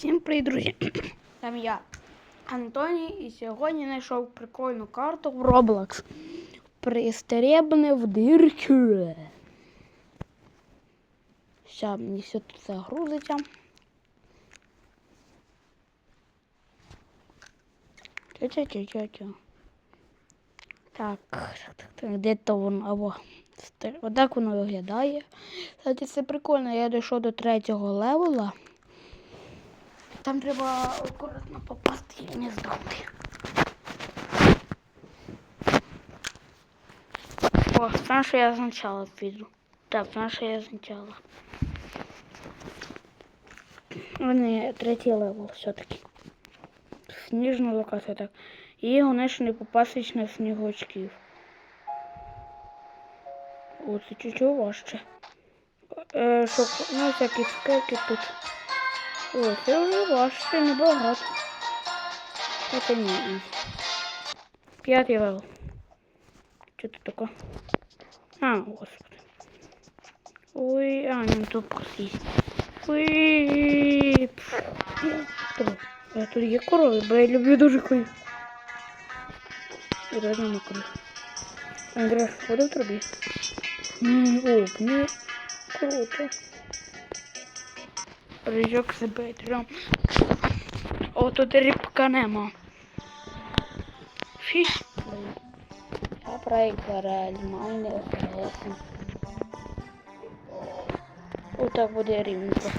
Всім привіт, друзі! Там я, Антоній, і сьогодні знайшов прикольну карту в Roblox. Пристребне в дирки. Зараз мені все тут загрузиться. Тя-тя-тя-тя-тя. Так, так, так, де то воно? Або отак воно виглядає. Кстати, це прикольно, я дійшов до третього левела. Там треба акуратно попасти і не здохнути. О, знаєш, що я спочатку піду. Так, знаєш, що я. О, ні, третій левел все-таки. Сніжна локація, так. І головне, що не попастись на снігочків. О, це чуть-чуть важче. Е, що, ну, всякі цукерки тут. О, це вже важче, небагато. Це ізі. П'ятий левел. Що тут таке? А, господи. Ой, а, не тут просись. Ой, тут є корови, бо я люблю дуже корів. І реально на корів. Андрей, ходи в трубі. М, О, не круто. Рижок з бетром. О, тут рибка нема. Фіш. Я проіграю, майне проіграю. Отак буде рівненько.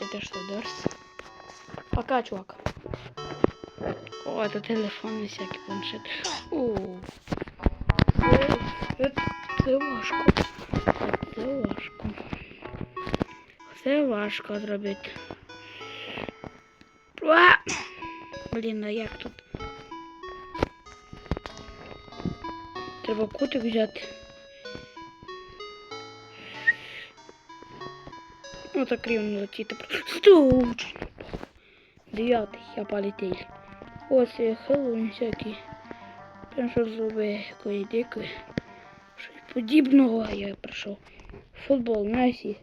Это что, Дорс? Пока, чувак. О, это телефон и всякий планшет. Це, це важко. Це важко. Це важко зробити. А! Блін, а як тут? Треба кутик взяти. Ну так рівно летіти. Стуч! Дев'ятий, я полетів. Ось Хеллоуін всякий. Прям що зуби якої дикої. Подібного я прийшов. Футбол, Месі.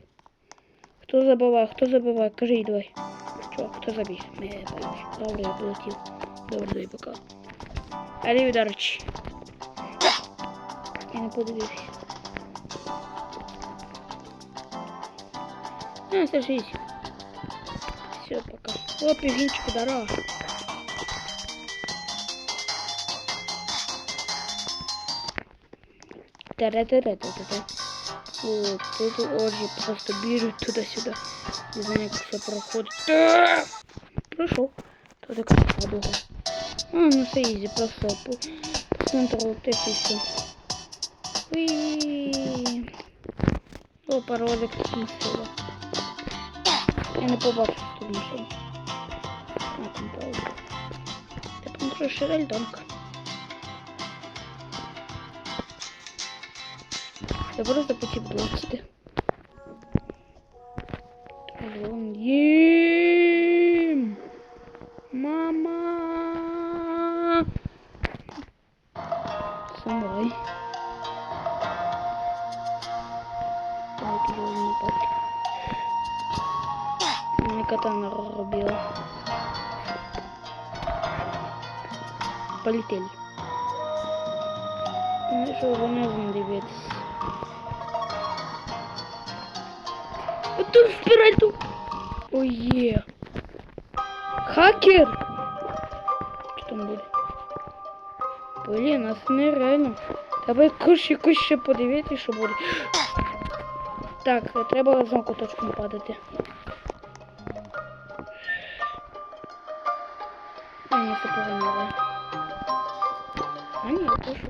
Хто забиває, хто забиває? Кажи давай. Чувак, хто забіг? Не. Добре, я полетів. Добре, дай пока. Arrivederci. Я не подивився. А, сажись. Все, пока. О, пингвинчик, здорово. Орги просто бежит туда-сюда. Не знаю, как все проходит. Прошел. Тут как подуга. А, ну все изи, просто по, по центру и все. Уи. О, паролик машина. Я не побачив тут машину. А, там пауза. Рельдонка. Я просто потім блочити. Вон їм. Хакер! Що там буде? Блін, а це нереально. Давай куш якусь ще подивитися, що. Так, треба знову куточком падати. А, не поганяли. А ні, то що?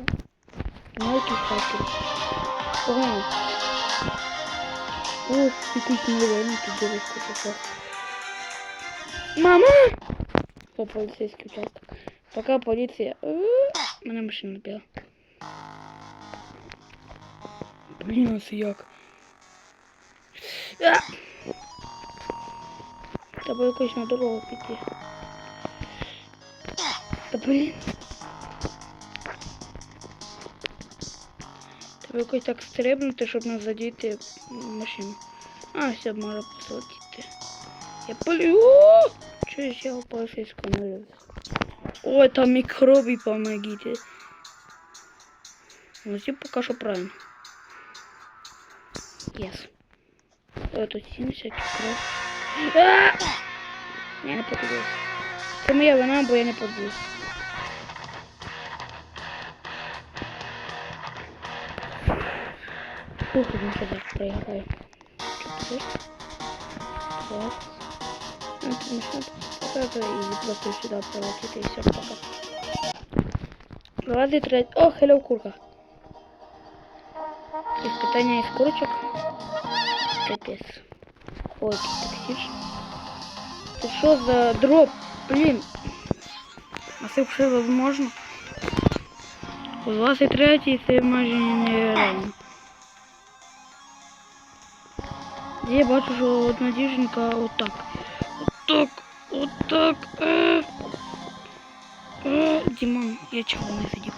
Ну, якийсь хакер. Погано. О, якийсь нереальний дівчинка пішла. Мама! О, поліцейський участок. Пока поліція. Е, Мене машина набила. Блін, а як? А! Треба якось на дорогу піти. Та блін. Треба якось так стрибнути, щоб не задіти машину. А, все, може посадити. Я полю. О! Чуєш, я упав з камери. Ой, там микроби помогите. Ну, типа пока что правильно. Yes. Ой, тут 70 кров. Я не подивився. Це моя вина, бо я не подивився. Ух, ще так проіграє. Чотири. Так. Ну, це не що. Показує і просто сюди прилетіти і все, пока. Двадцять третій. О, хеллоу, курка. Испытание из курочек. Капец. Ой, токсич. Это что за дроп? Блин. А це все возможно. У 23 це майже нереально. Я бачу, що одна дівчинка отак. Отак. Отак. Е. Е. Дімон, я чого не сидів.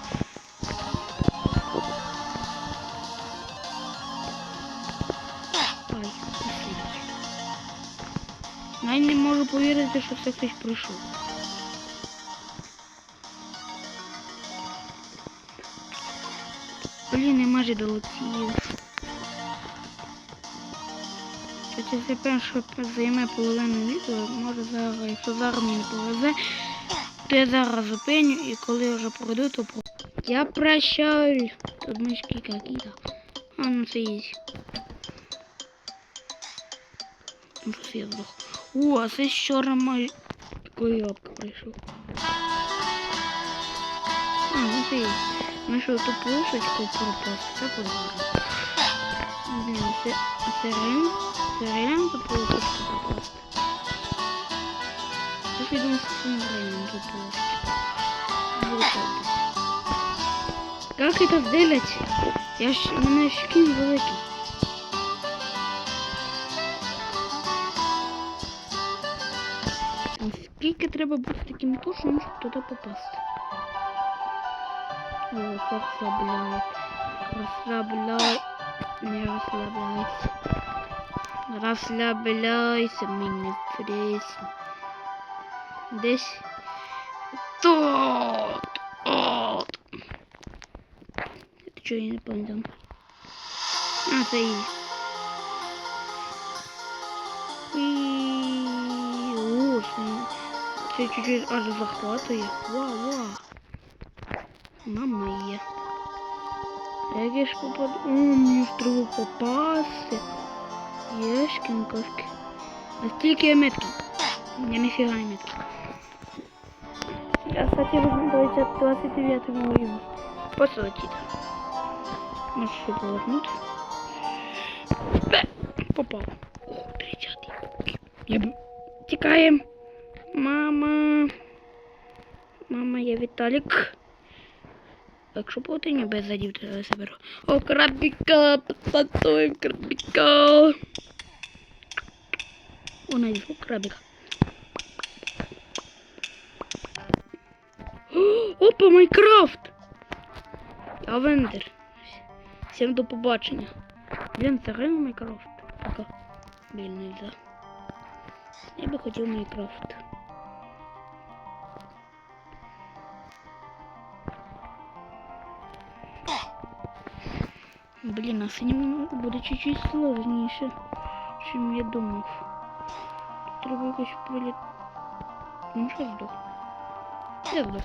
Ай, не сидіть. Навіть не можу повірити, що це хтось прийшов. Блін, я майже долетів. Це що займе половину відео, може зараз, якщо зараз мені повезе, то я зараз зупиню і коли вже пройду, то про... Я прощаю. Тут мишки какие-то. А, ну це є. Ну, я здох. О, а це з такою лапка прийшов. А, ну це є. Ми що, ту полосочку от це, це це реально ту полосочку пропасти. Я думаю, реально ту полосочку. Вот так. Как это сделать? Я ж, у мене ж кінь великий. Треба бути таким тушем, щоб туди попасти? О, розслабляй. Розслабляй. Не розслабляйся. Розслабляйся, мені фрейс. Десь тут. От. Це що я не пам'ятаю. А, це і. І... О, це- це чуть-чуть аж захватує. Вау, вау. Мама є. А як я ж попаду? О, мені ж треба попасти. Єшкін кошки. Настільки я меткий. Я ніфіга не меткий. Я, кстати, возьму 29 уровень. Посылать. Можешь еще повернуть. Попал. О, 30. Я б... Тікаємо. Мама. Мама, я Віталік. Якщо потім без задів, то я заберу. О, крабіка, потатуємо крабіка. О, найду крабіка. Опа, Майнкрафт! Я Вендер. Всім до побачення. Блін, це реально Майнкрафт. Блін, не за. Я би хотів Майнкрафт. Блін, а синім буде чуть-чуть сложніше, чим я думав. Треба якось приліт. Ну що здох? Я здох.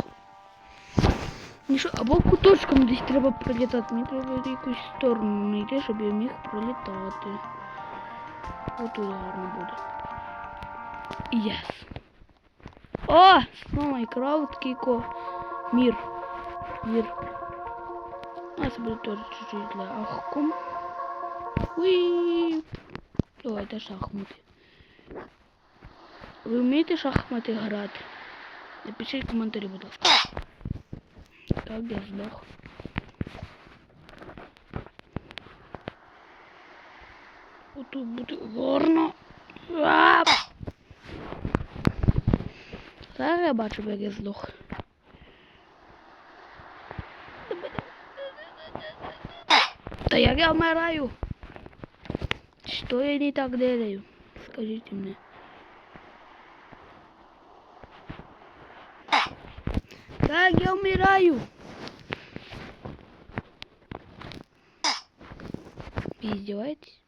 Ну що, або куточком десь треба пролітати. Мені треба якусь сторону знайти, щоб я міг пролітати. Отут гарно буде. Єс. О! Знову Майнкрафт, Кіко. Мір. Мір. Це буде теж чуть-чуть легко. Уі. Давайте шахмати. Ви вмієте шахмати грати? Напишіть в коментарі, будь ласка. Так, я здох. Отут буде гарно. А! Зараз я бачу, як я здох. Да як я вмираю? Что я не так делаю? Скажите мне. Как я умираю? Вы издеваетесь?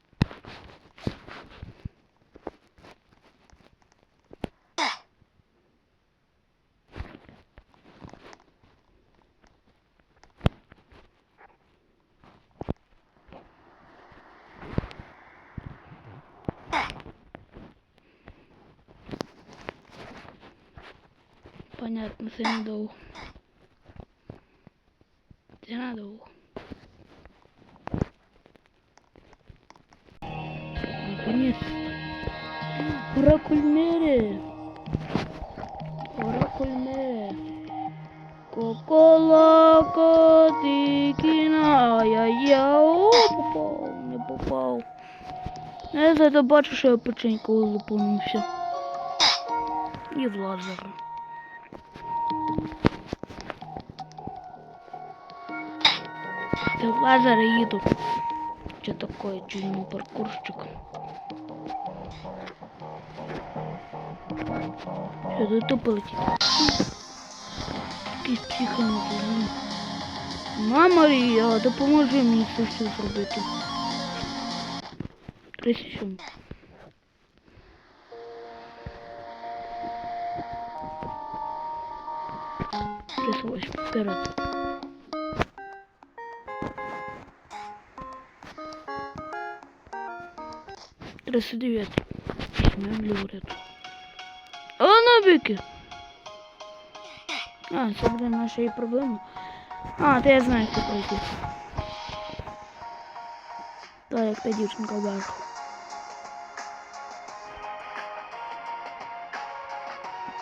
Понятно, це недовго. Це надовго. Наконец. Оракульмере. Оракульмере. Коколака тикіна. Я-я. О, попав, не попав. Я зато бачу, що я печеньку лупанувся. І в Я в їду. Что такое чудный паркурщик? Что тут тупо летит? Такий психонавтизм. Мама Марія, допоможи мені це все зробити. 37. Тридцать восемь. Вперед. Тридцать девятый. Меблі уряд. А набіки. А, це буде наша і проблема. А, то я знаю, як це пройти. Так, як та дівчинка бачу.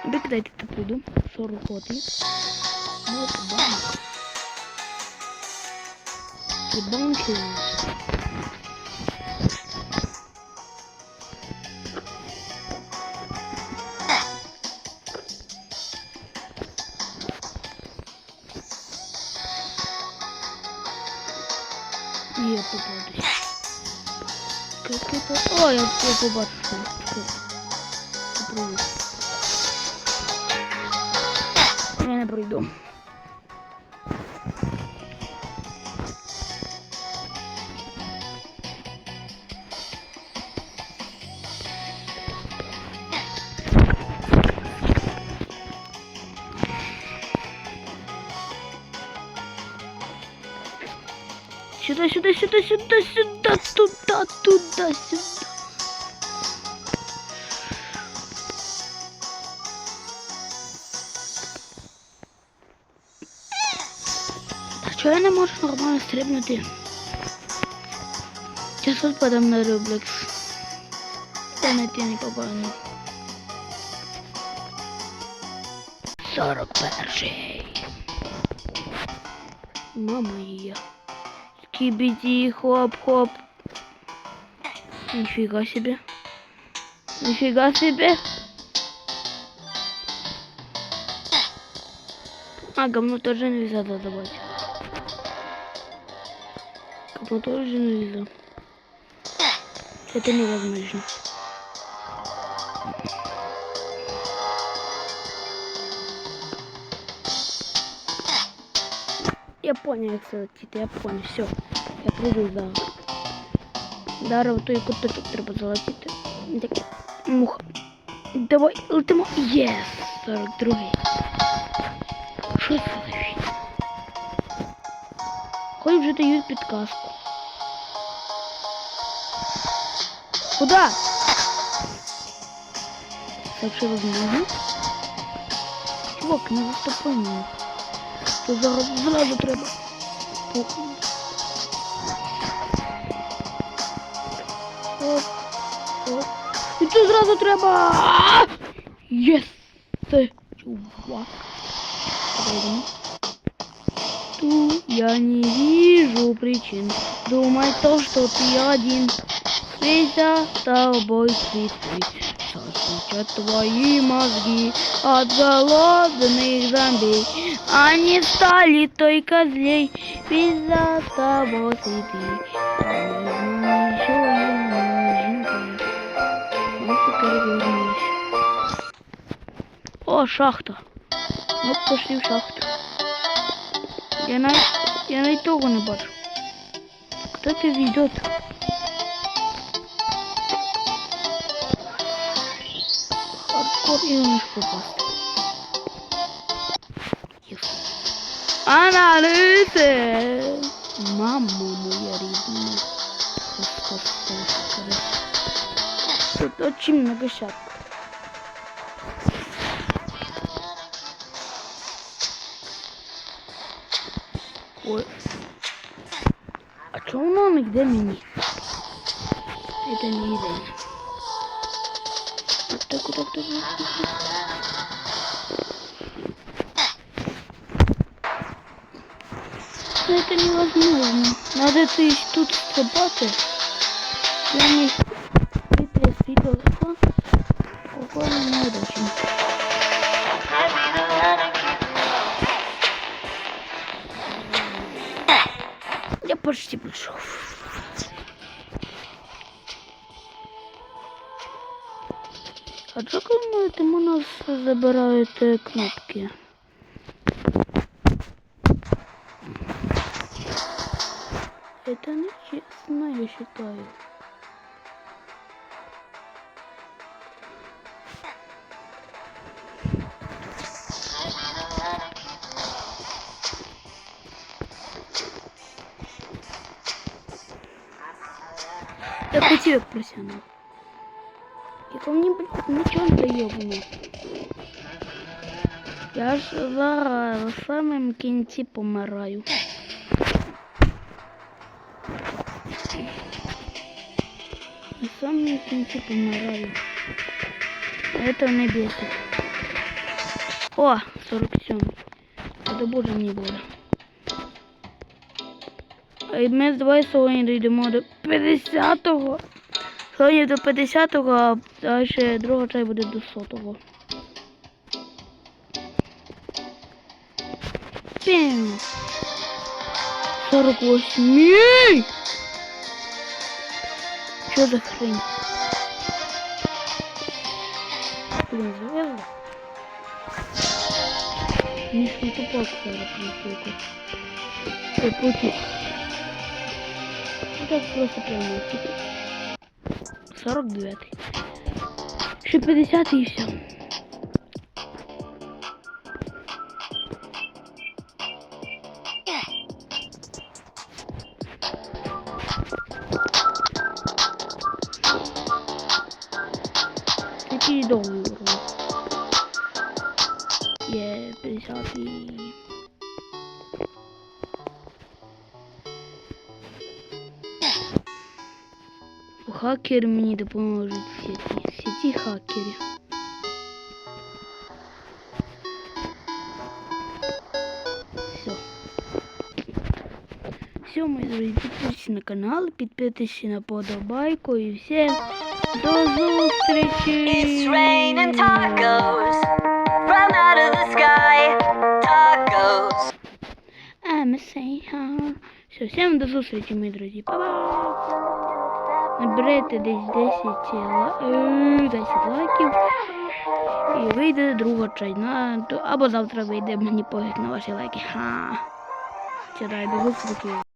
Бік дайте ти прийду. 40 котик. Вот банк. Три банки. І я попаду. Как это? О, я, я побачу. Я не пройду. Сюда, сюда, сюда, сюда, сюда, туда, туда, сюда. Та чого я не можу нормально стрибнути? Сейчас вот подам на Roblox. Та на ти не попаду. 41. Мама її. Скибиди, хоп-хоп. Нифига себе. Нифига себе. А, говно тоже нельзя додавать. Говно тоже нельзя. Это невозможно. Я понял, летіти, я понял, все. Я прийду за. Даром той куточок треба залетіти. Так, муха. Давай, летимо. Єс! 42. Що це фігня? Хоч вже дають підказку. Куда? Так що розможу? Чувак, не заступай мене. То зараз зразу треба. Похуй. І тут зразу треба. Єс! Чувак. Ту я не вижу причин. Думай то, что ты один. Весь за тобой свит. Включат твои мозги от голодных зомби. Они стали только злей из-за того сыты. Еще Шахта. Ми пішли в шахту. Я навіть, я навіть того не бачу. Хто ти ведет? Хардкор і не можеш попасти. Єс. Аналізи! Мамо моя рідна. Тут очень много Ой. А чому воно не йде мені? Это не йде. Вот так, вот так, так, так, так. Ну, Это невозможно. Надо ты тут стрибати. Я не витри світло легко. Ого, не удачно. Почти пришел. А чого ви у нас забирают кнопки? Это нечестно, я считаю. Я хотів як професіонал. І ко мені, блядь, нічого не доєбано. Я ж зараз в самому кінці помираю. На самому кінці помираю. Это не бесит. О, 47. Это боже мені буде. І ми давай сьогодні дійдемо до 50-го. Сьогодні до 50-го, а ще друга чай буде до 100-го. Пім. 48. Що за хрень? Мені ж не зараз прийти. Ой, пути. Так просто прямо типа. 49. Ще 50 і все. Хакери мені допоможуть в сеті. В сеті хакери. Все. Все, мої друзі, підписуйтесь на канал, підписуйтесь на подобайку і всім до зустрічі! I'm a saying, Все, всім до зустрічі, мої друзі. Па-па! Наберете десь 10, ла... е, 10 лайків. І вийде друга чайна. Або завтра вийде мені погляд на ваші лайки. Ха. Сідай, бігу в